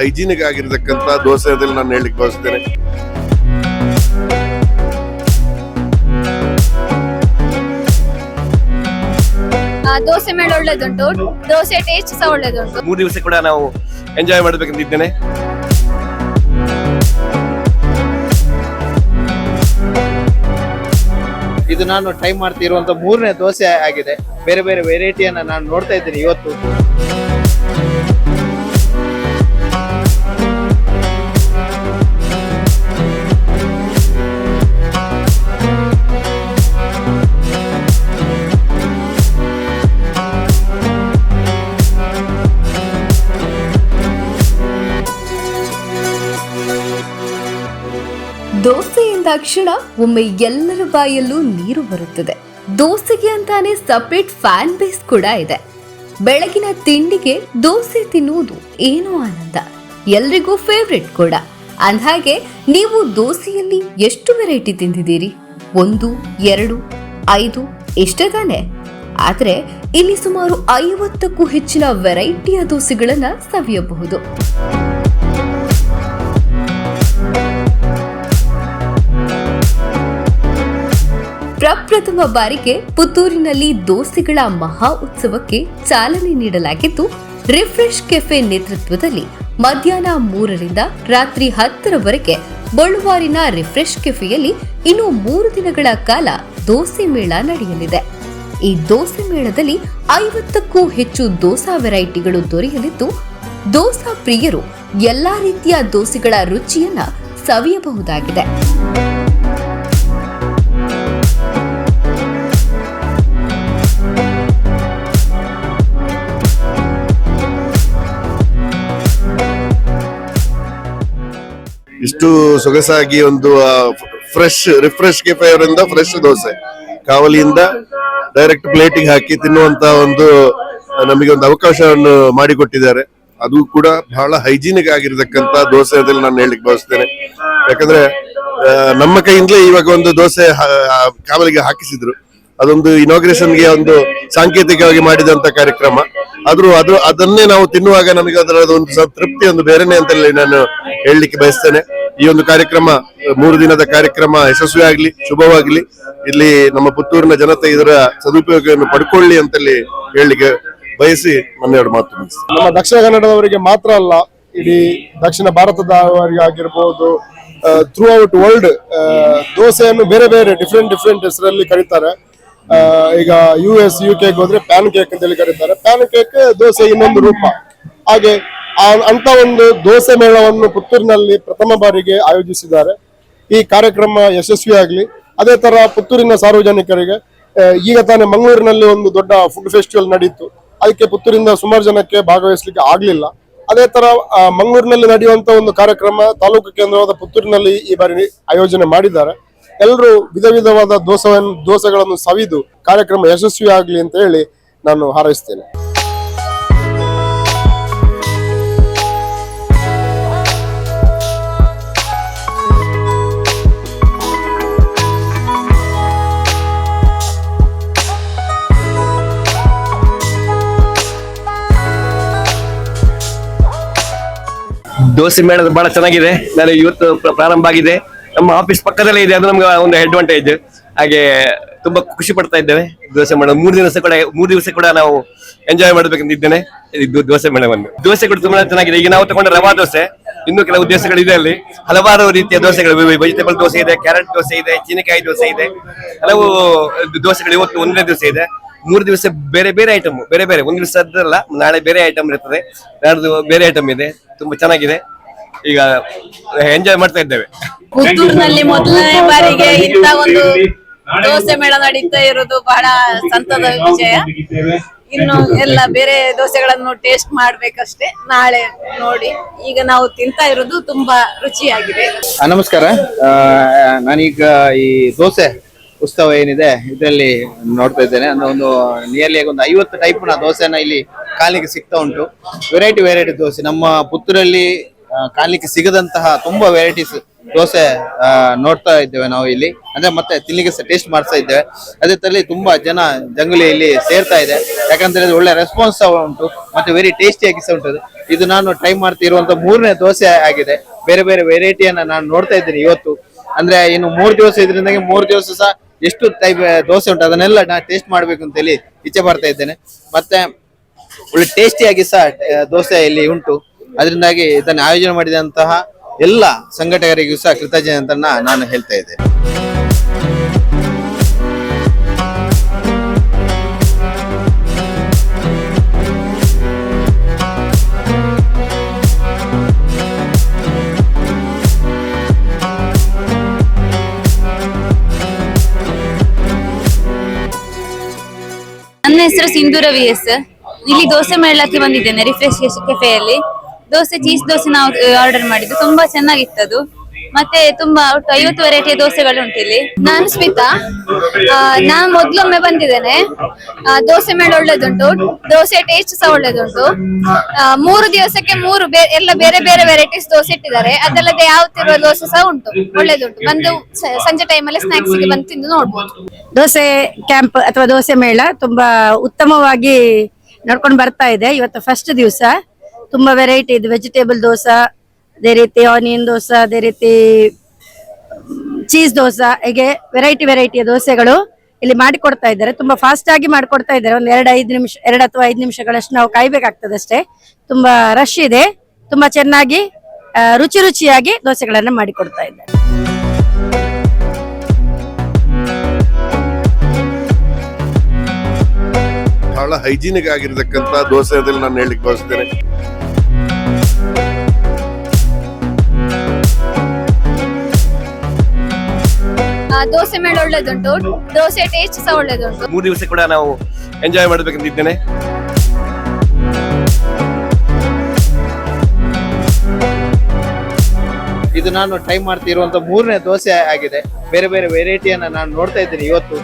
Hygienic ಆಗಿರತಕ್ಕಂತ dosa ಅಂತೇಳಿ ನಾನು ಹೇಳಲಿಕ್ಕೆ ಬಯಸ್ತೇನೆ. ಆ, ದೋಸೆ ಮೇಲೆ ಒಳ್ಳೇದುಂಟು. ದೋಸೆ ಟೇಸ್ಟ್ ಸಹ ಒಳ್ಳೇದುಂಟು. ಮೂರು ದಿವಸ ಕೂಡ ನಾವು ಎಂಜಾಯ್ ಮಾಡಬೇಕಂತಿದ್ದೇನೆ ಇದು ನಾನು ಟ್ರೈ ಮಾಡ್ತಿರುವಂತ ಮೂರನೇ ದೋಸೆ ಆಗಿದೆ. ಬೇರೆ ಬೇರೆ ವೆರೈಟಿಯನ್ನ ನಾನು ನೋಡ್ತಾ ಇದ್ದೀನಿ ಇವತ್ತು. ಎಂದಾಕ್ಷಣ ಒಮ್ಮೆ ಎಲ್ಲರ ಬಾಯಲ್ಲೂ ನೀರು ಬರುತ್ತದೆ. ದೋಸೆಗೆ ಅಂತಾನೆ ಸಪರೇಟ್ ಫ್ಯಾನ್ ಬೇಸ್ ಕೂಡ ಇದೆ. ಬೆಳಗಿನ ತಿಂಡಿಗೆ ದೋಸೆ ತಿನ್ನುವುದು ಏನೋ ಆನಂದ. ಎಲ್ರಿಗೂ ಫೇವ್ರೆಟ್ ಕೂಡ. ಅಂದ್ಹಾಗೆ, ನೀವು ದೋಸೆಯಲ್ಲಿ ಎಷ್ಟು ವೆರೈಟಿ ತಿಂದಿದ್ದೀರಿ? ಒಂದು, ಎರಡು, ಐದು ಇಷ್ಟೇ ತಾನೆ. ಆದ್ರೆ, ಇಲ್ಲಿ ಸುಮಾರು ಐವತ್ತಕ್ಕೂ ಹೆಚ್ಚಿನ ವೆರೈಟಿಯ ದೋಸೆಗಳನ್ನ ಸವಿಯಬಹುದು. ಪ್ರಪ್ರಥಮ ಬಾರಿಗೆ ಪುತ್ತೂರಿನಲ್ಲಿ ದೋಸೆಗಳ ಮಹಾ ಉತ್ಸವಕ್ಕೆ ಚಾಲನೆ ನೀಡಲಾಗಿದ್ದು, ರಿಫ್ರೆಶ್ ಕೆಫೆ ನೇತೃತ್ವದಲ್ಲಿ ಮಧ್ಯಾಹ್ನ ಮೂರರಿಂದ ರಾತ್ರಿ ಹತ್ತರವರೆಗೆ ಬಳುವಾರಿನ ರಿಫ್ರೆಶ್ ಕೆಫೆಯಲ್ಲಿ ಇನ್ನು ಮೂರು ದಿನಗಳ ಕಾಲ ದೋಸೆ ಮೇಳ ನಡೆಯಲಿದೆ. ಈ ದೋಸೆ ಮೇಳದಲ್ಲಿ ಐವತ್ತಕ್ಕೂ ಹೆಚ್ಚು ದೋಸಾ ವೆರೈಟಿಗಳು ದೊರೆಯಲಿದ್ದು, ದೋಸಾ ಪ್ರಿಯರು ಎಲ್ಲಾ ರೀತಿಯ ದೋಸೆಗಳ ರುಚಿಯನ್ನ ಸವಿಯಬಹುದಾಗಿದೆ. ಇಷ್ಟು ಸೊಗಸಾಗಿ ಒಂದು ಫ್ರೆಶ್ ರಿಫ್ರೆಶ್ ಕೆಫೆ ಅವರಿಂದ ಫ್ರೆಶ್ ದೋಸೆ. ಕಾವಲಿಯಿಂದ ಡೈರೆಕ್ಟ್ ಪ್ಲೇಟಿಗೆ ಹಾಕಿ ತಿನ್ನುವಂತ ಒಂದು ನಮಗೆ ಒಂದು ಅವಕಾಶವನ್ನು ಮಾಡಿಕೊಟ್ಟಿದ್ದಾರೆ. ಅದು ಕೂಡ ಬಹಳ ಹೈಜೀನಿಕ್ ಆಗಿರತಕ್ಕಂತ ದೋಸೆ ಅಂತೇಳಿ ನಾನು ಹೇಳಲಿಕ್ಕೆ ಬಯಸ್ತೇನೆ. ಯಾಕಂದ್ರೆ ನಮ್ಮ ಕೈಯಿಂದಲೇ ಇವಾಗ ಒಂದು ದೋಸೆ ಕಾವಲಿಗೆ ಹಾಕಿಸಿದ್ರು. ಅದೊಂದು ಇನಾಗ್ರೇಷನ್ಗೆ ಒಂದು ಸಾಂಕೇತಿಕವಾಗಿ ಮಾಡಿದಂತ ಕಾರ್ಯಕ್ರಮ. ಆದ್ರೂ ಅದು ಅದನ್ನೇ ನಾವು ತಿನ್ನುವಾಗ ನಮಗೆ ಅದರ ಒಂದು ತೃಪ್ತಿ ಒಂದು ಬೇರೆನೆ ಅಂತ ನಾನು ಹೇಳಲಿಕ್ಕೆ ಬಯಸ್ತೇನೆ. ಈ ಒಂದು ಕಾರ್ಯಕ್ರಮ, ಮೂರು ದಿನದ ಕಾರ್ಯಕ್ರಮ ಯಶಸ್ವಿ ಆಗ್ಲಿ, ಶುಭವಾಗ್ಲಿ. ಇಲ್ಲಿ ನಮ್ಮ ಪುತ್ತೂರಿನ ಜನತೆ ಇದರ ಸದುಪಯೋಗವನ್ನು ಪಡ್ಕೊಳ್ಳಿ ಅಂತೇಳಿ ಹೇಳಲಿಕ್ಕೆ ಬಯಸಿ ನನ್ನೆರಡು ಮಾತು. ನಮ್ಮ ದಕ್ಷಿಣ ಕನ್ನಡದವರಿಗೆ ಮಾತ್ರ ಅಲ್ಲ, ಇಡೀ ದಕ್ಷಿಣ ಭಾರತದವರಿಗೆ ಆಗಿರ್ಬೋದು ಥ್ರೂ ಔಟ್ ವರ್ಲ್ಡ್ ದೋಸೆಯನ್ನು ಬೇರೆ ಬೇರೆ ಡಿಫ್ರೆಂಟ್ ಡಿಫ್ರೆಂಟ್ ಹೆಸರಲ್ಲಿ ಕರೀತಾರೆ. ಈಗ ಯು ಎಸ್ ಯು ಕೆಗೆ ಹೋದ್ರೆ ಪ್ಯಾನ್ ಕೇಕ್ ಅಂತೇಳಿ ಕರೀತಾರೆ. ಪ್ಯಾನ್ ಕೇಕ್ ದೋಸೆ ಇನ್ನೊಂದು ರೂಪ. ಹಾಗೆ ಅಂತ ಒಂದು ದೋಸೆ ಮೇಳವನ್ನು ಪುತ್ತೂರಿನಲ್ಲಿ ಪ್ರಥಮ ಬಾರಿಗೆ ಆಯೋಜಿಸಿದ್ದಾರೆ. ಈ ಕಾರ್ಯಕ್ರಮ ಯಶಸ್ವಿಯಾಗಲಿ ಅದೇ ತರ ಪುತ್ತೂರಿನ ಸಾರ್ವಜನಿಕರಿಗೆ ಈಗ ತಾನೇ ಮಂಗಳೂರಿನಲ್ಲಿ ಒಂದು ದೊಡ್ಡ ಫುಡ್ ಫೆಸ್ಟಿವಲ್ ನಡೀತು. ಅದಕ್ಕೆ ಪುತ್ತೂರಿಂದ ಸುಮಾರು ಜನಕ್ಕೆ ಭಾಗವಹಿಸಲಿಕ್ಕೆ ಆಗ್ಲಿಲ್ಲ. ಅದೇ ತರ ಮಂಗಳೂರಿನಲ್ಲಿ ನಡೆಯುವಂತ ಒಂದು ಕಾರ್ಯಕ್ರಮ ತಾಲೂಕು ಕೇಂದ್ರವಾದ ಪುತ್ತೂರಿನಲ್ಲಿ ಈ ಬಾರಿ ಆಯೋಜನೆ ಮಾಡಿದ್ದಾರೆ. ಎಲ್ಲರೂ ವಿಧ ವಿಧವಾದ ದೋಸವನ್ನು ದೋಸೆಗಳನ್ನು ಸವಿದು ಕಾರ್ಯಕ್ರಮ ಯಶಸ್ವಿ ಆಗಲಿ ಅಂತ ಹೇಳಿ ನಾನು ಹಾರೈಸ್ತೇನೆ. ದೋಸೆ ಮೇಳದ ಬಹಳ ಚೆನ್ನಾಗಿದೆ. ನಾನು ಇವತ್ತು ಪ್ರ- ಪ್ರಾರಂಭ ಆಗಿದೆ. ನಮ್ಮ ಆಫೀಸ್ ಪಕ್ಕದಲ್ಲೇ ಇದೆ, ಅದು ನಮ್ಗೆ ಒಂದು ಅಡ್ವಾಂಟೇಜ್ ಹಾಗೆ ತುಂಬಾ ಖುಷಿ ಪಡ್ತಾ ಇದ್ದೇವೆ. ದೋಸೆ ಮೇಡಮ್ ಮೂರು ದಿವಸ ಕೂಡ, ಮೂರು ದಿವಸ ಕೂಡ ನಾವು ಎಂಜಾಯ್ ಮಾಡ್ಬೇಕಂತ ಇದ್ದೇನೆ ಇದು ದೋಸೆ ಮೇಳವನ್ನು ದೋಸೆ ಕೂಡ ತುಂಬಾ ಚೆನ್ನಾಗಿದೆ. ಈಗ ನಾವು ತಗೊಂಡ ರವಾ ದೋಸೆ. ಇನ್ನು ಕೆಲವು ದೋಸೆಗಳು ಇದೆ ಅಲ್ಲಿ. ಹಲವಾರು ರೀತಿಯ ದೋಸೆಗಳು ವೆಜಿಟೇಬಲ್ ದೋಸೆ ಇದೆ ಕ್ಯಾರೆಟ್ ದೋಸೆ ಇದೆ, ಚೀನಿಕಾಯಿ ದೋಸೆ ಇದೆ. ಹಲವು ದೋಸೆಗಳು ಇವತ್ತು ಒಂದನೇ ದಿವಸ ಇದೆ. ಮೂರು ದಿವಸ ಬೇರೆ ಬೇರೆ ಐಟಮ್ ಬೇರೆ ಬೇರೆ. ಒಂದು ದಿವಸ ಅಲ್ಲ ನಾಳೆ ಬೇರೆ ಐಟಮ್ ಇರ್ತದೆ. ನಾಡ್ದು ಬೇರೆ ಐಟಮ್ ಇದೆ. ತುಂಬಾ ಚೆನ್ನಾಗಿದೆ. ಈಗ ಎಂಜಾಯ್ ಮಾಡ್ತಾ ಇದ್ದೇವೆ. ಪುತ್ತೂರಿನಲ್ಲಿ ಮೊದಲನೇ ಬಾರಿಗೆ ಇಂತ ಒಂದು ದೋಸೆ ಮೇಳ ನಡೀತಾ ಇರೋದು ಬಹಳ ಸಂತದ ವಿಷಯ. ಇನ್ನು ಎಲ್ಲ ಬೇರೆ ದೋಸೆಗಳನ್ನು ಟೇಸ್ಟ್ ಮಾಡ್ಬೇಕಷ್ಟೇ. ನಾಳೆ ನೋಡಿ. ಈಗ ನಾವು ತಿಂತಾ ಇರೋದು ತುಂಬಾ ರುಚಿಯಾಗಿದೆ. ನಮಸ್ಕಾರ. ಆ, ನಾನೀಗ ಈ ದೋಸೆ ಉತ್ಸವ ಏನಿದೆ ಇದರಲ್ಲಿ ನೋಡ್ತಾ ಇದ್ದೇನೆ. ಅಂದ್ರೆ ಒಂದು ನಿಯರ್ಲಿ ಒಂದು ಐವತ್ತು ಟೈಪ್ನ ದೋಸೆನ ಇಲ್ಲಿ ಕಾಲಿಗೆ ಸಿಗ್ತಾ ಉಂಟು. Variety variety dosa. ನಮ್ಮ ಪುತ್ತೂರಲ್ಲಿ ಕಾಣ್ಲಿಕ್ಕೆ ಸಿಗದಂತಹ ತುಂಬಾ ವೆರೈಟೀಸ್ ದೋಸೆ ನೋಡ್ತಾ ಇದ್ದೇವೆ ನಾವು ಇಲ್ಲಿ. ಅಂದ್ರೆ ಮತ್ತೆ ತಿನ್ಲಿಕ್ಕೆ ಟೇಸ್ಟ್ ಮಾಡ್ತಾ ಇದ್ದೇವೆ. ಅದೇ ತರಲಿ ತುಂಬಾ ಜನ ಜಂಗುಲಿ ಇಲ್ಲಿ ಸೇರ್ತಾ ಇದೆ. ಯಾಕಂದ್ರೆ ಅದು ಒಳ್ಳೆ ರೆಸ್ಪಾನ್ಸ್ ಸಹ ಉಂಟು. ಮತ್ತೆ ವೆರಿ ಟೇಸ್ಟಿಯಾಗಿ ಸಹ ಉಂಟು. ಇದು ನಾನು ಟ್ರೈ ಮಾಡ್ತಿರುವಂತ ಮೂರನೇ ದೋಸೆ ಆಗಿದೆ. ಬೇರೆ ಬೇರೆ ವೆರೈಟಿಯನ್ನ ನಾನು ನೋಡ್ತಾ ಇದ್ದೀನಿ ಇವತ್ತು. ಅಂದ್ರೆ ಇನ್ನು ಮೂರು ದಿವಸ ಇದ್ರಿಂದ ಮೂರು ದಿವಸ ಸಹ ಎಷ್ಟು ಟೈಪ್ ದೋಸೆ ಉಂಟು ಅದನ್ನೆಲ್ಲ ನಾನು ಟೇಸ್ಟ್ ಮಾಡ್ಬೇಕು ಅಂತ ಹೇಳಿ ಇಚ್ಛೆ ಪಡ್ತಾ ಇದ್ದೇನೆ. ಮತ್ತೆ ಒಳ್ಳೆ ಟೇಸ್ಟಿಯಾಗಿ ಸಹ ದೋಸೆ ಇಲ್ಲಿ ಉಂಟು. ಅದರಿಂದಾಗಿ ಇದನ್ನು ಆಯೋಜನೆ ಮಾಡಿದಂತಹ ಎಲ್ಲ ಸಂಘಟಕರಿಗೂ ಸಹ ಅಂತ ನಾನು ಹೇಳ್ತಾ ಇದ್ದೇನೆ ನನ್ನ ಹೆಸರು ಸಿಂಧೂರ ವಿ ಎಸ್. ಇಲ್ಲಿ ದೋಸೆ ಮೇಳಕ್ಕೆ ಬಂದಿದ್ದೇನೆ ರಿಫ್ರೆಶ್ ಕೆಫೆಯಲ್ಲಿ ದೋಸೆ, ಚೀಸ್ ದೋಸೆ ನಾವು ಆರ್ಡರ್ ಮಾಡಿದ್ದು. ತುಂಬಾ ಚೆನ್ನಾಗಿತ್ತು ಅದು ಮತ್ತೆ ತುಂಬಾ ಒಟ್ಟು ಐವತ್ತು ವೆರೈಟಿಯ ದೋಸೆಗಳು ಉಂಟು ಇಲ್ಲಿ. ನಾನು ಸ್ಮಿತಾ. ನಾ ಮೊದ್ಲೊಮ್ಮೆ ಬಂದಿದ್ದೇನೆ. ದೋಸೆ ಮೇಲೆ ಒಳ್ಳೇದುಂಟು. ದೋಸೆ ಟೇಸ್ಟ್ ಸಹ ಒಳ್ಳೇದುಂಟು. ಮೂರು ದಿವಸಕ್ಕೆ ಮೂರು ಎಲ್ಲ ಬೇರೆ ಬೇರೆ ವೆರೈಟೀಸ್ ದೋಸೆ ಇಟ್ಟಿದ್ದಾರೆ. ಅದಲ್ಲದೆ ಯಾವತ್ತಿರುವ ದೋಸೆ ಸಹ ಉಂಟು. ಒಳ್ಳೇದುಂಟು. ಬಂದು ಸಂಜೆ ಟೈಮಲ್ಲಿ ಸ್ನಾಕ್ಸ್ಗೆ ಬಂದು ತಿಂದು ನೋಡ್ಬೋದು. ದೋಸೆ ಕ್ಯಾಂಪ್ ಅಥವಾ ದೋಸೆ ಮೇಳ ತುಂಬಾ ಉತ್ತಮವಾಗಿ ನಡ್ಕೊಂಡು ಬರ್ತಾ ಇದೆ. ಇವತ್ತು ಫಸ್ಟ್ ದಿವಸ. ತುಂಬಾ ವೆರೈಟಿ ಇದೆ. ವೆಜಿಟೇಬಲ್ ದೋಸೆ, ಅದೇ ರೀತಿ ಆನಿಯನ್ ದೋಸೆ, ಅದೇ ರೀತಿ ಚೀಸ್ ದೋಸೆ, ಹೀಗೆ ವೆರೈಟಿ ವೆರೈಟಿಯ ದೋಸೆಗಳು ಇಲ್ಲಿ ಮಾಡಿಕೊಡ್ತಾ ಇದ್ದಾರೆ. ತುಂಬಾ ಫಾಸ್ಟ್ ಆಗಿ ಮಾಡಿಕೊಡ್ತಾ ಇದ್ದಾರೆ. ಒಂದ್ ಎರಡು ಐದು ನಿಮಿಷ, ಎರಡು ಅಥವಾ ಐದು ನಿಮಿಷಗಳಷ್ಟು ನಾವು ಕಾಯ್ಬೇಕಾಗ್ತದೆ ಅಷ್ಟೇ. ತುಂಬಾ ರಶ್ ಇದೆ. ತುಂಬಾ ಚೆನ್ನಾಗಿ ರುಚಿ ರುಚಿಯಾಗಿ ದೋಸೆಗಳನ್ನ ಮಾಡಿಕೊಡ್ತಾ ಇದ್ದಾರೆ. ಬಹಳ ಹೈಜೀನಿಕ್ ಆಗಿರತಕ್ಕಂತ ದೋಸೆ ನಾನು ಹೇಳಲಿಕ್ಕೆ ಬಯಸ್ತೇನೆ ದೋಸೆ ಮೇಲೆ ಒಳ್ಳೇದುಂಟು ದೋಸೆ ಟೇಸ್ಟ್ ಸಹ ಒಳ್ಳೇದುಂಟು. ಮೂರು ದಿವಸ ಕೂಡ ನಾವು ಎಂಜಾಯ್ ಮಾಡಬೇಕಂತಿದ್ದೇನೆ. ಇದು ನಾನು ಟ್ರೈ ಮಾಡ್ತಿರುವಂತ ಮೂರನೇ ದೋಸೆ ಆಗಿದೆ. ಬೇರೆ ಬೇರೆ ವೆರೈಟಿಯನ್ನ ನಾನು ನೋಡ್ತಾ ಇದ್ದೀನಿ ಇವತ್ತು.